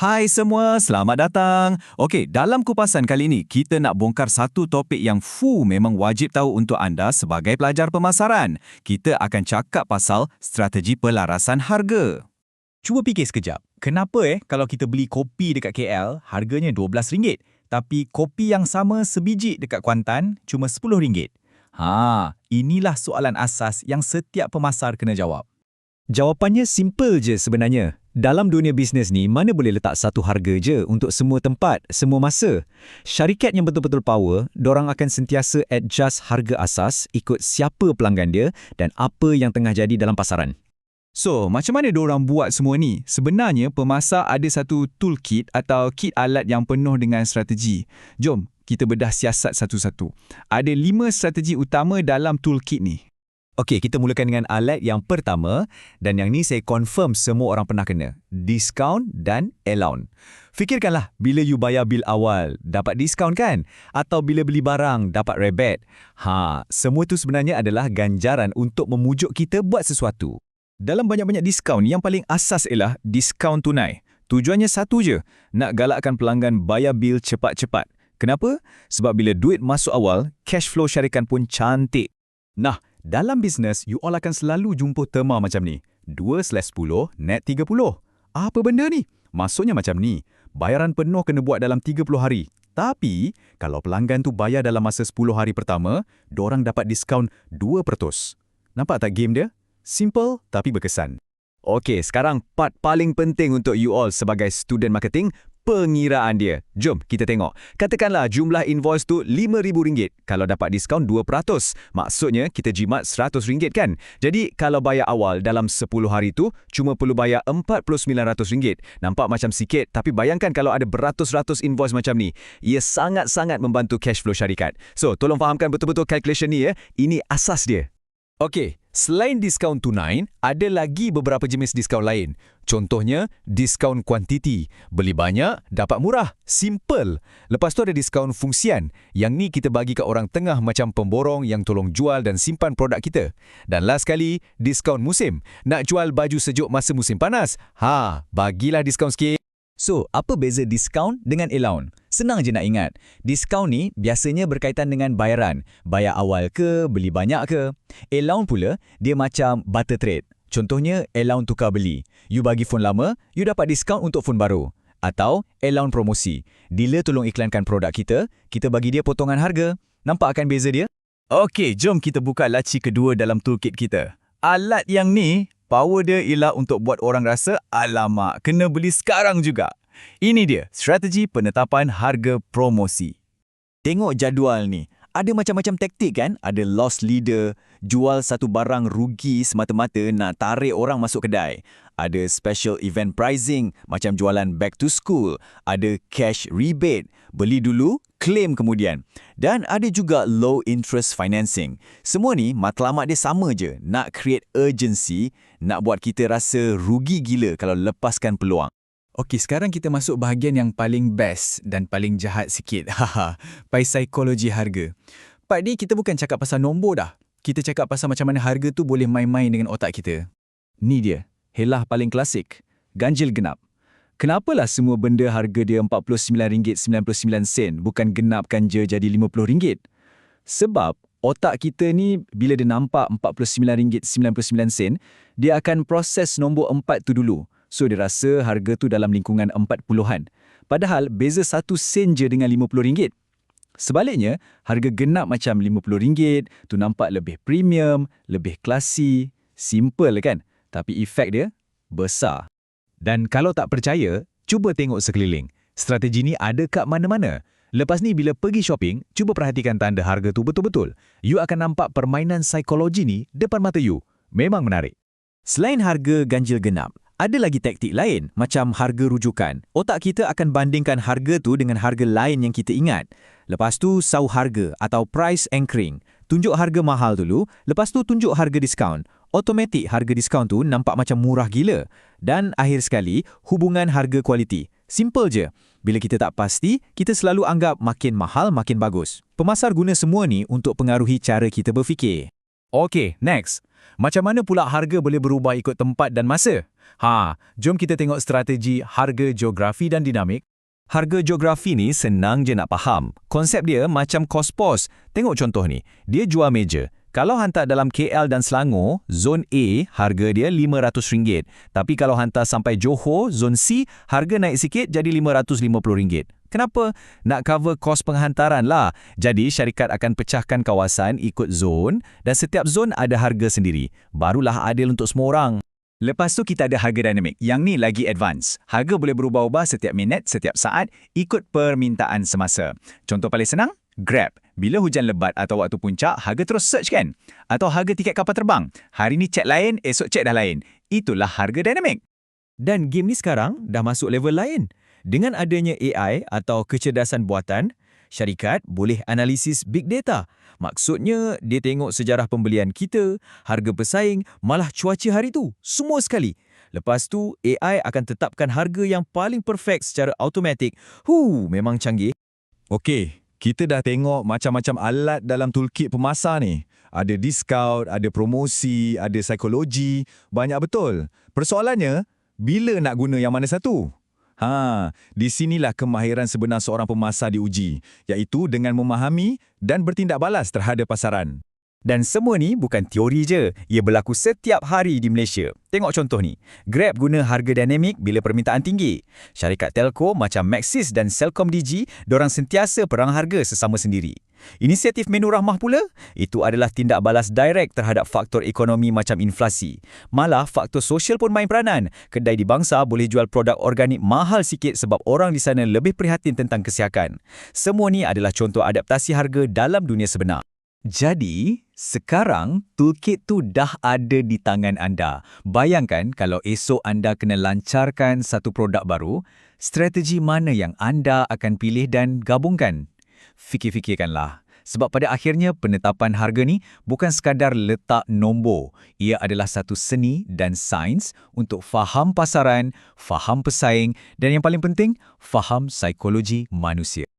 Hai semua, selamat datang. Okey, dalam kupasan kali ini, kita nak bongkar satu topik yang fu memang wajib tahu untuk anda sebagai pelajar pemasaran. Kita akan cakap pasal strategi pelarasan harga. Cuba fikir sekejap. Kenapa eh kalau kita beli kopi dekat KL, harganya RM12, tapi kopi yang sama sebiji dekat Kuantan cuma RM10? Ha, inilah soalan asas yang setiap pemasar kena jawab. Jawapannya simple je sebenarnya. Dalam dunia bisnes ni, mana boleh letak satu harga je untuk semua tempat, semua masa? Syarikat yang betul-betul power, dorang akan sentiasa adjust harga asas ikut siapa pelanggan dia dan apa yang tengah jadi dalam pasaran. So, macam mana diorang buat semua ni? Sebenarnya, pemasar ada satu toolkit atau kit alat yang penuh dengan strategi. Jom, kita bedah siasat satu-satu. Ada lima strategi utama dalam toolkit ni. Okey, kita mulakan dengan alat yang pertama dan yang ni saya confirm semua orang pernah kena. Discount dan allowance. Fikirkanlah bila you bayar bil awal, dapat diskaun kan? Atau bila beli barang, dapat rebate. Ha, semua tu sebenarnya adalah ganjaran untuk memujuk kita buat sesuatu. Dalam banyak-banyak diskaun, yang paling asas ialah diskaun tunai. Tujuannya satu je, nak galakkan pelanggan bayar bil cepat-cepat. Kenapa? Sebab bila duit masuk awal, cash flow syarikat pun cantik. Nah, dalam bisnes, you all akan selalu jumpa terma macam ni. 2/10, net 30. Apa benda ni? Maksudnya macam ni, bayaran penuh kena buat dalam 30 hari. Tapi, kalau pelanggan tu bayar dalam masa 10 hari pertama, dorang dapat diskaun 2%. Nampak tak game dia? Simple tapi berkesan. Okey, sekarang part paling penting untuk you all sebagai student marketing, pengiraan dia. Jom kita tengok. Katakanlah jumlah invoice tu RM5,000. Kalau dapat diskaun 2%, maksudnya kita jimat RM100 kan? Jadi kalau bayar awal dalam 10 hari tu, cuma perlu bayar RM4,900. Nampak macam sikit, tapi bayangkan kalau ada beratus-ratus invoice macam ni. Ia sangat-sangat membantu cash flow syarikat. So, tolong fahamkan betul-betul calculation ni ya. Ini asas dia. Okey, selain diskaun tunai, ada lagi beberapa jenis diskaun lain. Contohnya, diskaun kuantiti. Beli banyak, dapat murah. Simple. Lepas tu ada diskaun fungsian. Yang ni kita bagi ke orang tengah macam pemborong yang tolong jual dan simpan produk kita. Dan last kali, diskaun musim. Nak jual baju sejuk masa musim panas? Ha, bagilah diskaun sikit. So, apa beza diskaun dengan allowance? Senang je nak ingat. Diskaun ni biasanya berkaitan dengan bayaran. Bayar awal ke, beli banyak ke. Allowance pula, dia macam barter trade. Contohnya, allowance tukar beli. You bagi phone lama, you dapat diskaun untuk phone baru. Atau allowance promosi. Dealer tolong iklankan produk kita, kita bagi dia potongan harga. Nampak akan beza dia? Okey, jom kita buka laci kedua dalam toolkit kita. Alat yang ni, power dia ialah untuk buat orang rasa, alamak, kena beli sekarang juga. Ini dia, strategi penetapan harga promosi. Tengok jadual ni. Ada macam-macam taktik kan? Ada loss leader, jual satu barang rugi semata-mata nak tarik orang masuk kedai. Ada special event pricing, macam jualan back to school. Ada cash rebate, beli dulu, claim kemudian. Dan ada juga low interest financing. Semua ni matlamat dia sama je, nak create urgency, nak buat kita rasa rugi gila kalau lepaskan peluang. Okey, sekarang kita masuk bahagian yang paling best dan paling jahat sikit. Haha, pai psikologi harga. Part ni kita bukan cakap pasal nombor dah. Kita cakap pasal macam mana harga tu boleh main-main dengan otak kita. Ni dia, helah paling klasik. Ganjil genap. Kenapalah semua benda harga dia RM49.99 bukan genapkan je jadi RM50? Sebab otak kita ni bila dia nampak RM49.99, dia akan proses nombor 4 tu dulu. So dia rasa harga tu dalam lingkungan 40-an. Padahal beza satu sen je dengan RM50. Sebaliknya, harga genap macam RM50 tu nampak lebih premium, lebih klasi, simple kan? Tapi efek dia besar. Dan kalau tak percaya, cuba tengok sekeliling. Strategi ni ada kat mana-mana. Lepas ni bila pergi shopping, cuba perhatikan tanda harga tu betul-betul. You akan nampak permainan psikologi ni depan mata you. Memang menarik. Selain harga ganjil genap, ada lagi taktik lain, macam harga rujukan. Otak kita akan bandingkan harga tu dengan harga lain yang kita ingat. Lepas tu, sau harga atau price anchoring. Tunjuk harga mahal dulu, lepas tu tunjuk harga diskaun. Automatik harga diskaun tu nampak macam murah gila. Dan akhir sekali, hubungan harga kualiti. Simple je. Bila kita tak pasti, kita selalu anggap makin mahal makin bagus. Pemasar guna semua ni untuk pengaruhi cara kita berfikir. Okey, next. Macam mana pula harga boleh berubah ikut tempat dan masa? Ha, jom kita tengok strategi harga geografi dan dinamik. Harga geografi ni senang je nak faham. Konsep dia macam kos pos. Tengok contoh ni. Dia jual meja. Kalau hantar dalam KL dan Selangor, zon A harga dia RM500. Tapi kalau hantar sampai Johor, zon C, harga naik sikit jadi RM550. Kenapa? Nak cover kos penghantaran lah. Jadi syarikat akan pecahkan kawasan ikut zon dan setiap zon ada harga sendiri. Barulah adil untuk semua orang. Lepas tu kita ada harga dinamik. Yang ni lagi advance. Harga boleh berubah-ubah setiap minit, setiap saat ikut permintaan semasa. Contoh paling senang, Grab. Bila hujan lebat atau waktu puncak, harga terus surge kan? Atau harga tiket kapal terbang. Hari ni cek lain, esok cek dah lain. Itulah harga dinamik. Dan game ni sekarang dah masuk level lain. Dengan adanya AI atau kecerdasan buatan, syarikat boleh analisis big data. Maksudnya, dia tengok sejarah pembelian kita, harga pesaing, malah cuaca hari tu. Semua sekali. Lepas tu, AI akan tetapkan harga yang paling perfect secara automatik. Huh, memang canggih. Okey, kita dah tengok macam-macam alat dalam toolkit pemasar ni. Ada diskaun, ada promosi, ada psikologi, banyak betul. Persoalannya, bila nak guna yang mana satu? Ha, di sinilah kemahiran sebenar seorang pemasar diuji, iaitu dengan memahami dan bertindak balas terhadap pasaran. Dan semua ni bukan teori je, ia berlaku setiap hari di Malaysia. Tengok contoh ni. Grab guna harga dinamik bila permintaan tinggi. Syarikat telco macam Maxis dan Celcom Digi, dorang sentiasa perang harga sesama sendiri. Inisiatif menu rahmah pula, itu adalah tindak balas direct terhadap faktor ekonomi macam inflasi. Malah faktor sosial pun main peranan. Kedai di bangsa boleh jual produk organik mahal sikit sebab orang di sana lebih prihatin tentang kesihakan. Semua ni adalah contoh adaptasi harga dalam dunia sebenar. Jadi, sekarang toolkit tu dah ada di tangan anda. Bayangkan kalau esok anda kena lancarkan satu produk baru, strategi mana yang anda akan pilih dan gabungkan? Fikir-fikirkanlah. Sebab pada akhirnya penetapan harga ni bukan sekadar letak nombor. Ia adalah satu seni dan sains untuk faham pasaran, faham pesaing dan yang paling penting, faham psikologi manusia.